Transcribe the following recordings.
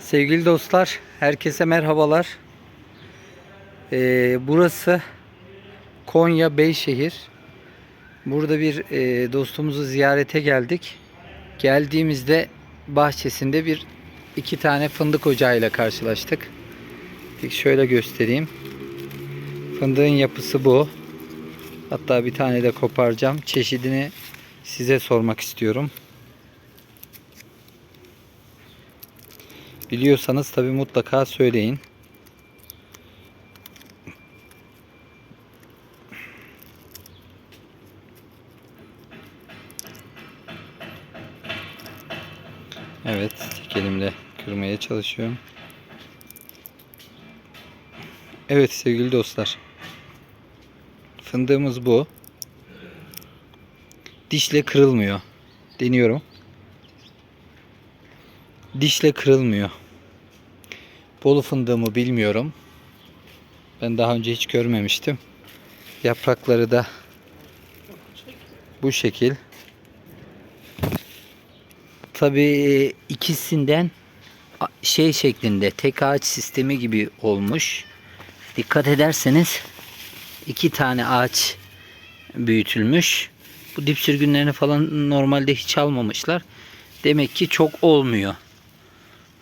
Sevgili dostlar, herkese merhabalar. Ee, burası Konya Beyşehir. Burada bir e, dostumuzu ziyarete geldik. Geldiğimizde bahçesinde bir iki tane fındık ocağıyla karşılaştık. Bir şöyle göstereyim. Fındığın yapısı bu. Hatta bir tane de koparacağım. Çeşidini size sormak istiyorum. Biliyorsanız tabi mutlaka söyleyin. Evet, tek elimle kırmaya çalışıyorum. Evet sevgili dostlar. Fındığımız bu. Dişle kırılmıyor. Deniyorum. Dişle kırılmıyor. Bolu fındığımı bilmiyorum. Ben daha önce hiç görmemiştim. Yaprakları da bu şekil. Tabii ikisinden şey şeklinde tek ağaç sistemi gibi olmuş. Dikkat ederseniz iki tane ağaç büyütülmüş. Bu dip sürgünlerini falan normalde hiç almamışlar. Demek ki çok olmuyor.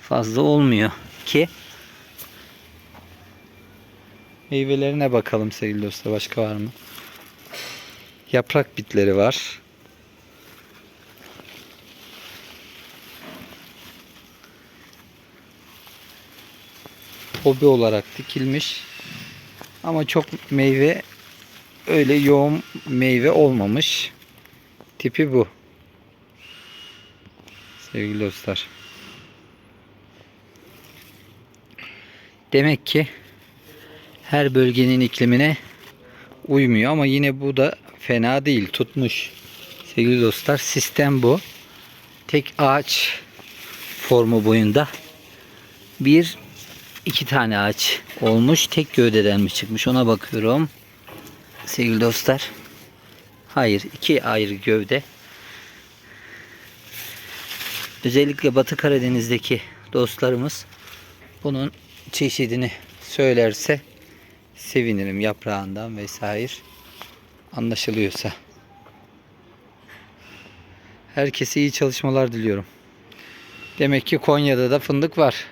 Fazla olmuyor ki Meyvelerine bakalım sevgili dostlar. Başka var mı? Yaprak bitleri var. Hobi olarak dikilmiş. Ama çok meyve öyle yoğun meyve olmamış. Tipi bu. Sevgili dostlar. Demek ki her bölgenin iklimine uymuyor ama yine bu da fena değil tutmuş. Sevgili dostlar sistem bu. Tek ağaç formu boyunda. Bir iki tane ağaç olmuş tek gövdeden mi çıkmış? Ona bakıyorum. Sevgili dostlar hayır iki ayrı gövde. Özellikle Batı Karadeniz'deki dostlarımız bunun çeşidini söylerse sevinirim yaprağından vesaire anlaşılıyorsa. Herkese iyi çalışmalar diliyorum. Demek ki Konya'da da fındık var.